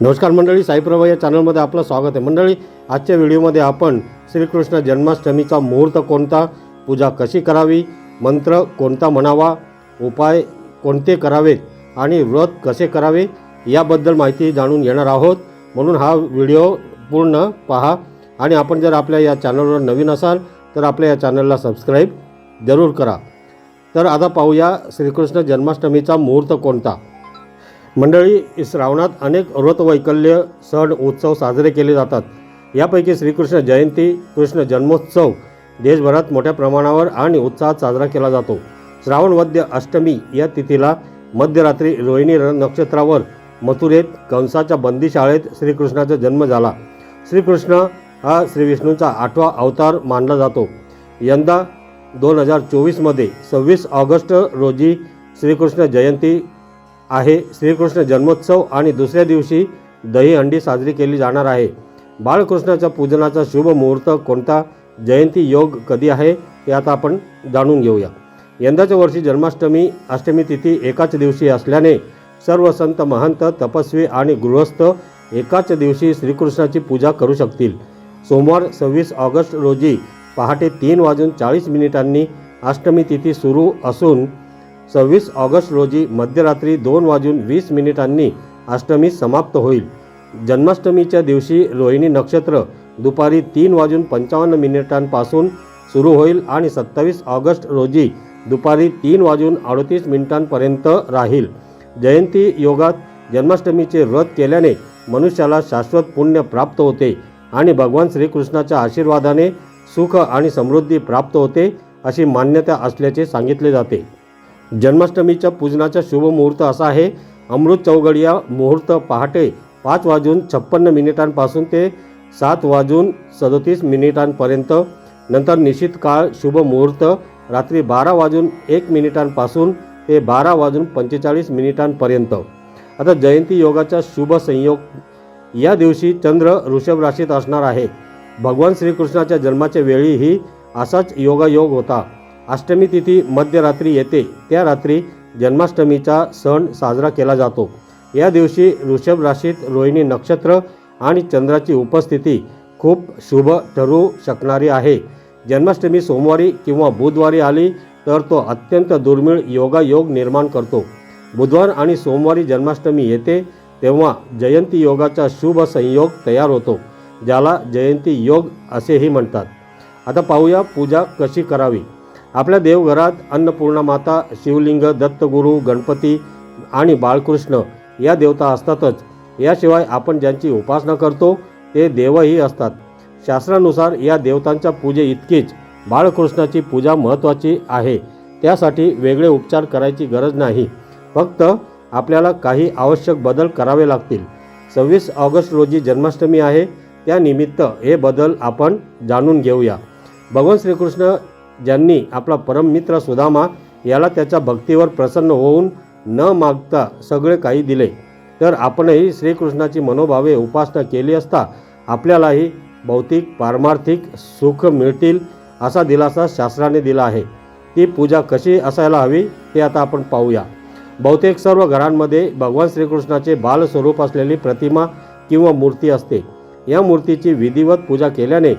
नमस्कार मंडळी साईप्रभा या चॅनलमध्ये आपलं स्वागत आहे. मंडळी आजच्या व्हिडिओमध्ये आपण श्रीकृष्ण जन्माष्टमीचा मुहूर्त कोणता पूजा कशी करावी मंत्र कोणता म्हणावा उपाय कोणते करावेत आणि व्रत कसे करावे याबद्दल माहिती जाणून घेणार आहोत. म्हणून हा व्हिडिओ पूर्ण पहा आणि आपण जर आपल्या या चॅनलवर नवीन असाल तर आपल्या या चॅनलला सबस्क्राईब जरूर करा. तर आता पाहूया श्रीकृष्ण जन्माष्टमीचा मुहूर्त कोणता. मंडळी श्रावणात अनेक व्रतवैकल्य सण उत्सव साजरे केले जातात. यापैकी श्रीकृष्ण जयंती कृष्ण जन्मोत्सव देशभरात मोठ्या प्रमाणावर आणि उत्साहात साजरा केला जातो. श्रावण वद्य अष्टमी या तिथीला मध्यरात्री रोहिणी नक्षत्रावर मथुरेत कंसाच्या बंदीशाळेत श्रीकृष्णाचा जन्म झाला. श्रीकृष्ण हा श्रीविष्णूंचा आठवा अवतार मानला जातो. यंदा दोन हजार चोवीसमध्ये सव्वीस ऑगस्ट रोजी श्रीकृष्ण जयंती आहे. श्रीकृष्ण जन्मोत्सव आणि दुसऱ्या दिवशी दहीहंडी साजरी केली जाणार आहे. बाळकृष्णाच्या पूजनाचा शुभ मुहूर्त कोणता? जयंती योग कधी आहे? हे आता आपण जाणून घेऊया. यंदाच्या वर्षी जन्माष्टमी अष्टमी तिथी एकाच दिवशी असल्याने सर्व संत महंत तपस्वी आणि गृहस्थ एकाच दिवशी श्रीकृष्णाची पूजा करू शकतील. सोमवार सव्वीस ऑगस्ट रोजी पहाटे तीन वाजून चाळीस मिनिटांनी अष्टमी तिथी सुरू असून सव्वीस ऑगस्ट रोजी मध्यरात्री दोन वाजून वीस मिनिटांनी अष्टमी समाप्त होईल. जन्माष्टमीच्या दिवशी रोहिणी नक्षत्र दुपारी तीन वाजून पंचावन्न मिनिटांपासून सुरू होईल आणि सत्तावीस ऑगस्ट रोजी दुपारी तीन वाजून अडतीस मिनिटांपर्यंत राहील. जयंती योगात जन्माष्टमीचे व्रत केल्याने मनुष्याला शाश्वत पुण्य प्राप्त होते आणि भगवान श्रीकृष्णाच्या आशीर्वादाने सुख आणि समृद्धी प्राप्त होते अशी मान्यता असल्याचे सांगितले जाते. जन्माष्टमीच्या पूजनाचा शुभ मुहूर्त असा आहे. अमृत चौघडिया मुहूर्त पहाटे पाच वाजून छप्पन्न मिनिटांपासून ते सात वाजून सदोतीस मिनिटांपर्यंत. नंतर निश्चित काळ शुभ मुहूर्त रात्री बारा वाजून एक मिनिटांपासून ते बारा वाजून पंचेचाळीस मिनिटांपर्यंत. आता जयंती योगाचा शुभ संयोग. या दिवशी चंद्र ऋषभ राशीत असणार आहे. भगवान श्रीकृष्णाच्या जन्माच्या वेळीही असाच योगायोग होता. अष्टमी तिथी मध्यरात्री येते. त्या रात्री जन्माष्टमीचा सण साजरा केला जातो. या दिवशी ऋषभ राशीत रोहिणी नक्षत्र आणि चंद्राची उपस्थिती खूप शुभ ठरू शकणारी आहे. जन्माष्टमी सोमवारी किंवा बुधवारी आली तर तो अत्यंत दुर्मिळ योगायोग निर्माण करतो. बुधवार आणि सोमवारी जन्माष्टमी येते तेव्हा जयंती योगाचा शुभ संयोग तयार होतो ज्याला जयंती योग असेही म्हणतात. आता पाहूया पूजा कशी करावी. आपल्या देवघरात अन्नपूर्णा माता शिवलिंग दत्तगुरू गणपती आणि बाळकृष्ण या देवता असतातच. याशिवाय आपण ज्यांची उपासना करतो ते देवही असतात. शास्त्रानुसार या देवतांच्या पूजे इतकीच. बाळकृष्णाची पूजा महत्त्वाची आहे. त्यासाठी वेगळे उपचार करायची गरज नाही. फक्त आपल्याला काही आवश्यक बदल करावे लागतील. सव्वीस ऑगस्ट रोजी जन्माष्टमी आहे. त्यानिमित्त हे बदल आपण जाणून घेऊया. भगवान श्रीकृष्ण ज्यांनी आपला परममित्र सुदामा याला त्याच्या भक्तीवर प्रसन्न होऊन न मागता सगळे काही दिले. तर आपणही श्रीकृष्णाची मनोभावे उपासना केली असता आपल्यालाही भौतिक पारमार्थिक सुख मिळतील असा दिलासा शास्त्राने दिला आहे. ती पूजा कशी असायला हवी ते आता आपण पाहूया. बहुतेक सर्व घरांमध्ये भगवान श्रीकृष्णाचे बालस्वरूप असलेली प्रतिमा किंवा मूर्ती असते. या मूर्तीची विधिवत पूजा केल्याने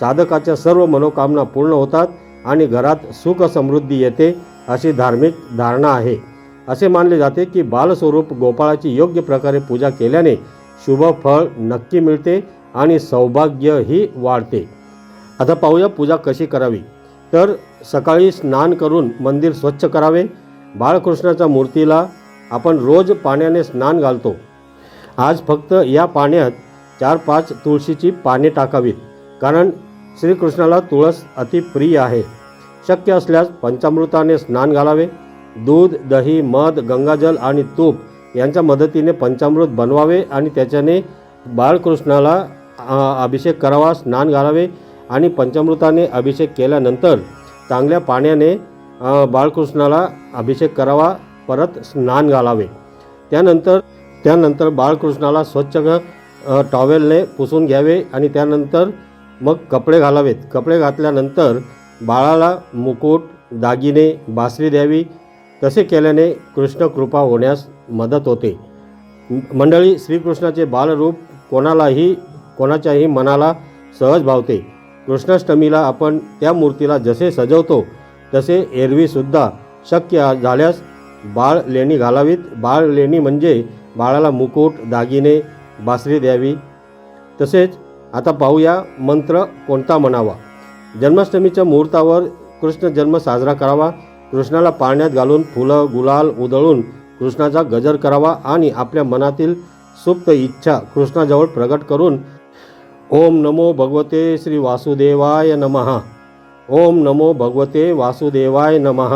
साधकाच्या सर्व मनोकामना पूर्ण होतात आणि घरात सुख समृद्धी येते अशी धार्मिक धारणा आहे. असे मानले जाते की बालस्वरूप गोपाळाची योग्य प्रकारे पूजा केल्याने शुभ फळ नक्की मिळते आणि सौभाग्यही वाढते. आता पाहूया पूजा कशी करावी. तर सकाळी स्नान करून मंदिर स्वच्छ करावे. बाळकृष्णाच्या मूर्तीला आपण रोज पाण्याने स्नान घालतो. आज फक्त या पाण्यात चार पाच तुळशीची पाने टाकावीत. कारण श्रीकृष्णाला तुळस अतिप्रिय आहे. शक्य असल्यास पंचामृताने स्नान घालावे. दूध दही मध गंगाजल आणि तूप यांच्या मदतीने पंचामृत बनवावे आणि त्याच्याने बाळकृष्णाला अभिषेक करावा स्नान घालावे आणि पंचामृताने अभिषेक केल्यानंतर चांगल्या पाण्याने बाळकृष्णाला अभिषेक करावा परत स्नान घालावे. त्यानंतर त्यानंतर बाळकृष्णाला स्वच्छ टॉवेलने पुसून घ्यावे आणि त्यानंतर मग कपडे घालावेत. कपडे घातल्यानंतर बाळाला मुकुट दागिने बासरी द्यावी. तसे केल्याने कृष्ण कृपा होण्यास मदत होते. मंडळी श्रीकृष्णाचे बालरूप कोणालाही कोणाच्याही मनाला सहज भावते. कृष्णाष्टमीला आपण त्या मूर्तीला जसे सजवतो तसे एरवीसुद्धा शक्य झाल्यास बाळ लेणी घालावीत. बाळ लेणी म्हणजे बाळाला मुकुट दागिने बासरी द्यावी. तसेच आता पाहूया मंत्र कोणता म्हणावा. जन्माष्टमीच्या मुहूर्तावर कृष्ण जन्म साजरा करावा कृष्णाला पाण्यात घालून फुलं गुलाल उधळून कृष्णाचा गजर करावा आणि आपल्या मनातील सुप्त इच्छा कृष्णाजवळ प्रगट करून ओम नमो भगवते श्री वासुदेवाय नमः ओम नमो भगवते वासुदेवाय नमः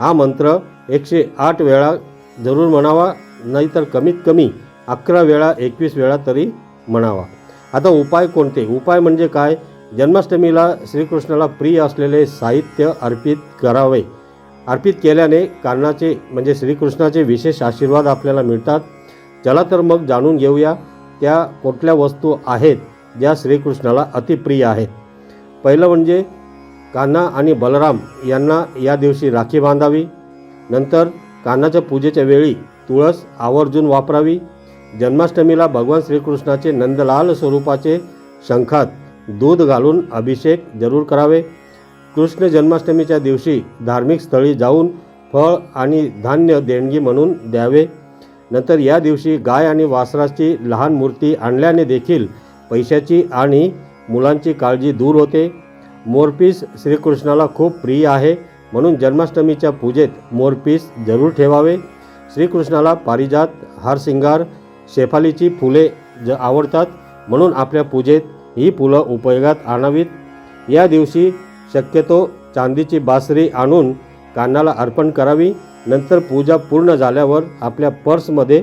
हा मंत्र एकशे आठ वेळा जरूर म्हणावा नाहीतर कमीत कमी अकरा वेळा एकवीस वेळा तरी म्हणावा. आता उपाय कोणते? उपाय म्हणजे काय? जन्माष्टमीला श्रीकृष्णाला प्रिय असलेले साहित्य अर्पित करावे. अर्पित केल्याने कारणाचे म्हणजे श्रीकृष्णाचे विशेष आशीर्वाद आपल्याला मिळतात. चला तर मग जाणून घेऊया त्या कुठल्या वस्तू आहेत ज्या श्रीकृष्णाला अतिप्रिय आहेत. पहिलं म्हणजे कान्हा आणि बलराम यांना या दिवशी राखी बांधावी. नंतर कान्हाच्या पूजेच्या वेळी तुळस आवर्जून वापरावी. जन्माष्टमीला भगवान श्रीकृष्णाचे नंदलाल स्वरूपाचे शंखात दूध घालून अभिषेक जरूर करावे. कृष्ण जन्माष्टमीच्या दिवशी धार्मिक स्थळी जाऊन फळ आणि धान्य देणगी म्हणून द्यावे. नंतर या दिवशी गाय आणि वासराची लहान मूर्ती आणल्याने देखील पैशाची आणि मुलांची काळजी दूर होते. मोरपीस श्रीकृष्णाला खूप प्रिय आहे म्हणून जन्माष्टमीच्या पूजेत मोरपीस जरूर ठेवावे. श्रीकृष्णाला पारिजात हारसिंगार शेफालीची फुले ज आवडतात म्हणून आपल्या पूजेत ही फुलं उपयोगात आणावीत. या दिवशी शक्यतो चांदीची बासरी आणून कानाला अर्पण करावी. नंतर पूजा पूर्ण झाल्यावर आपल्या पर्समध्ये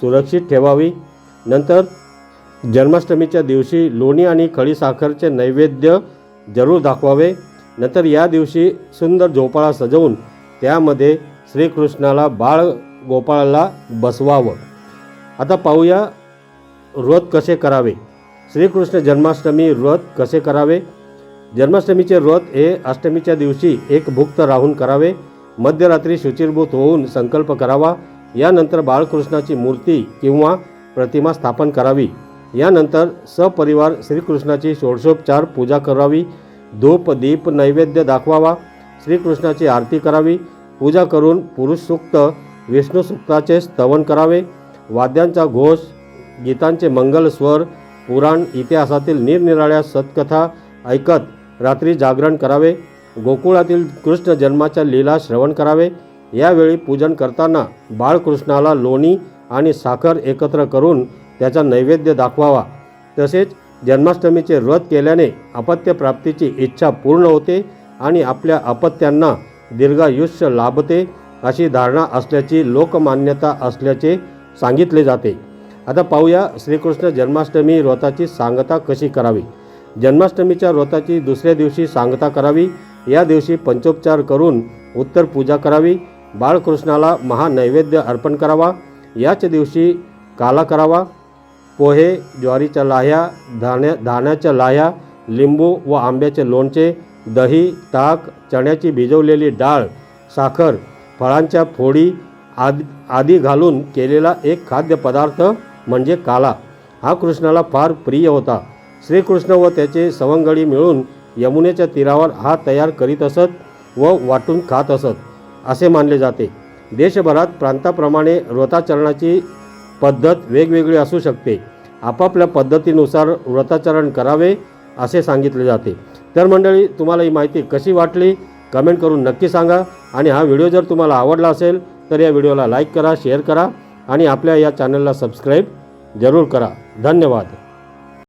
सुरक्षित ठेवावी. नंतर जन्माष्टमीच्या दिवशी लोणी आणि खडीसाखरचे नैवेद्य जरूर दाखवावे. नंतर या दिवशी सुंदर झोपाळा सजवून त्यामध्ये श्रीकृष्णाला बाळ गोपाळाला बसवावं. आता पाहूया व्रत कसे करावे. श्रीकृष्ण जन्माष्टमी व्रत कसे करावे. जन्माष्टमीचे व्रत हे अष्टमीच्या दिवशी एक भुक्त राहून करावे. मध्यरात्री शुचिरभूत होऊन संकल्प करावा. यानंतर बाळकृष्णाची मूर्ती किंवा प्रतिमा स्थापन करावी. यानंतर सपरिवार श्रीकृष्णाची षोडशोपचार पूजा करावी. धूप दीप नैवेद्य दाखवावा. श्रीकृष्णाची आरती करावी. पूजा करून पुरुष सूक्त विष्णू सूक्ताचे स्तवन करावे. वाद्यांचा घोष गीतांचे मंगल स्वर पुराण इतिहासातील निरनिराळ्या सत्कथा ऐकत रात्री जागरण करावे गोकुळातील कृष्ण जन्माच्या लीला श्रवण करावे यावेळी पूजन करताना बाळकृष्णाला लोणी आणि साखर एकत्र करून त्याचा नैवेद्य दाखवावा. तसेच जन्माष्टमीचे व्रत केल्याने अपत्यप्राप्तीची इच्छा पूर्ण होते आणि आपल्या अपत्यांना दीर्घायुष्य लाभते अशी धारणा असल्याची लोकमान्यता असल्याचे सांगितले जाते. आता पाहूया श्रीकृष्ण जन्माष्टमी व्रताची सांगता कशी करावी? जन्माष्टमीच्या व्रताची दुसऱ्या दिवशी सांगता करावी? या दिवशी पंचोपचार करून उत्तर पूजा करावी? बाळकृष्णाला महानैवेद्य अर्पण करावा? याच दिवशी काला करावा? पोहे ज्वारीच्या लाह्या धान्या धान्याच्या लाह्या लिंबू व आंब्याचे लोणचे दही ताक चण्याची भिजवलेली डाळ साखर फळांच्या फोडी आद आदी घालून केलेला एक खाद्यपदार्थ म्हणजे काला. हा कृष्णाला फार प्रिय होता. श्रीकृष्ण व त्याचे सवंगडी मिळून यमुनेच्या तीरावर हा तयार करीत असत व वाटून खात असत असे मानले जाते. देशभरात प्रांताप्रमाणे व्रताचरणाची पद्धत वेगवेगळी असू शकते. आपापल्या पद्धतीनुसार व्रताचरण करावे असे सांगितले जाते. तर मंडळी तुम्हाला ही माहिती कशी वाटली? कमेंट करून नक्की सांगा आणि हा व्हिडिओ जर तुम्हाला आवडला असेल तर या व्हिडिओला लाईक करा शेअर करा आणि आपल्या या चॅनलला सबस्क्राईब जरूर करा. धन्यवाद.